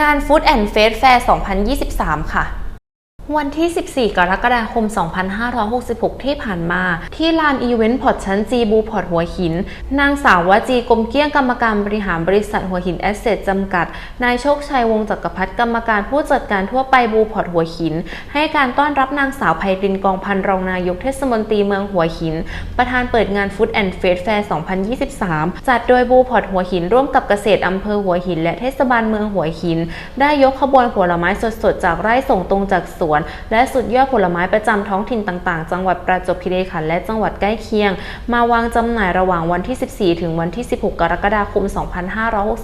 งาน Food and Face Fair 2023 ค่ะ วันที่ 14 กรกฎาคม 2566 ที่ผ่านมา ที่ลานอีเวนต์พอร์ตชั้นจีบูพอร์ตหัวหิน นางสาววจีกรมเกี้ยงกรรมการบริหารบริษัทหัวหินแอสเซทจำกัด นายโชคชัยวงศ์จักรพัฒน์กรรมการผู้จัดการทั่วไปบูพอร์ตหัวหิน ให้การต้อนรับนางสาวไพรินกองพันรองนายกเทศมนตรีเมืองหัวหิน ประธานเปิดงาน Food and Face Fair 2023 จัดโดยบูพอร์ตหัวหินร่วมกับเกษตรอำเภอหัวหิน และเทศบาลเมืองหัวหิน ได้ยกขบวนผลไม้สดๆ จากไร่ส่งตรงจากสวนและสุดยอดผลไม้ประจำท้องถิ่นต่างๆ จังหวัดประจวบคีรีขันธ์และจังหวัดใกล้เคียง มาวางจำหน่ายระหว่างวันที่ 14 ถึงวันที่ 16 กรกฎาคม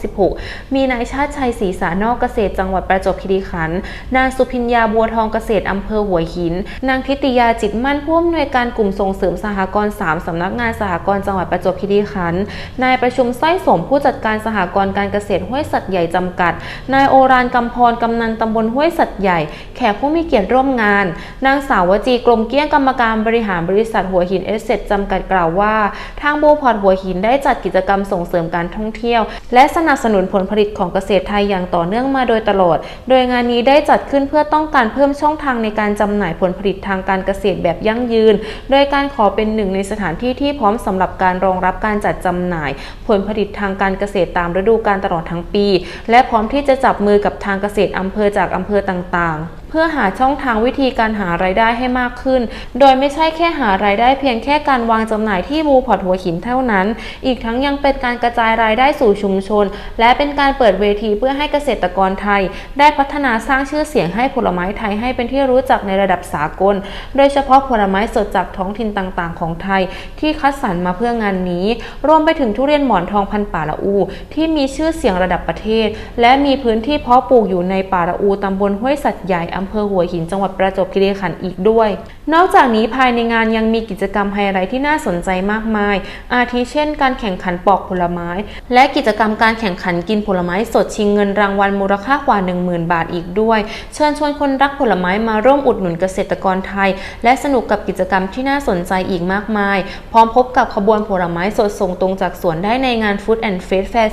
2566 มีนายชาติชัยศรีสานอกเกษตรจังหวัดประจวบคีรีขันธ์นางสุพิญญาบัวทองเกษตรอำเภอหัวหิน นางทิติยาจิตมั่นผู้อำนวยการกลุ่มส่งเสริมสหกรณ์ 3สำนักงานสหกรณ์จังหวัดประจวบคีรีขันธ์นายประชุมสร้อยสมผู้จัดการสหกรณ์การเกษตรห้วยสัตว์ใหญ่จำกัด นายโอรานกำพรกำนันตำบลห้วยสัตว์ใหญ่ แขกผู้มีเกียรติร่วมงาน นางสาววจีกรมเกี้ยงกรรมการบริหารบริษัทหัวหินเอสเซทจำกัดกล่าวว่า ทางบูพอร์ตหัวหินได้จัดกิจกรรมส่งเสริมการท่องเที่ยว และสนับสนุนผลผลิตของเกษตรไทยอย่างต่อเนื่องมาโดยตลอด โดยงานนี้ได้จัดขึ้นเพื่อต้องการเพิ่มช่องทางในการจำหน่ายผลผลิตทางการเกษตรแบบยั่งยืน โดยการขอเป็นหนึ่งในสถานที่ที่พร้อมสำหรับการรองรับการจัดจำหน่าย ผลผลิตทางการเกษตรตามฤดูกาลตลอดทั้งปี และพร้อมที่จะจับมือกับทางเกษตรอำเภอจากอำเภอต่างๆ พื่อหาช่องทางวิธีการหารายได้ให้มากขึ้น โดยไม่ใช่แค่หารายได้เพียงแค่การวางจำหน่ายที่บูพอร์ตหัวหินเท่านั้น อีกทั้งยังเป็นการกระจายรายได้สู่ชุมชน และเป็นการเปิดเวทีเพื่อให้เกษตรกรไทย ได้พัฒนาสร้างชื่อเสียงให้ผลไม้ไทยให้เป็นที่รู้จักในระดับสากล โดยเฉพาะผลไม้สดจากท้องถิ่นต่างๆ ของไทย ที่คัดสรรมาเพื่องานนี้ รวมไปถึงทุเรียนหมอนทองพันป่าละอู ที่มีชื่อเสียงระดับประเทศ และมีพื้นที่เพาะปลูกอยู่ในป่าละอูตำบลห้วยสัตว์ใหญ่อำเภอหัวหินจังหวัดประจวบคีรีขันธ์อีกด้วย นอกจากนี้ภายในงานยังมีกิจกรรมไฮไลท์ที่น่าสนใจมากมาย อาทิเช่น การแข่งขันปอกผลไม้ และกิจกรรมการแข่งขันกินผลไม้สดชิงเงินรางวัลมูลค่ากว่า 10,000 บาทอีกด้วย เชิญชวนคนรักผลไม้มาร่วมอุดหนุนเกษตรกรไทย และสนุกกับกิจกรรมที่น่าสนใจอีกมากมาย พร้อมพบกับขบวนผลไม้สดส่งตรงจากสวนได้ในงาน Food and Face Fair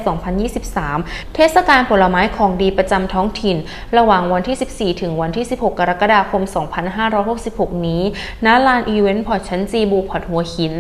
2023 เทศกาลผลไม้ของดีประจำท้องถิ่น ระหว่างวันที่ 14 ถึงวันที่ที่ 16 กรกฎาคม 2566 นี้ ณ ลานอีเวนต์พอร์ตชั้นจีบูพอร์ตหัวหิน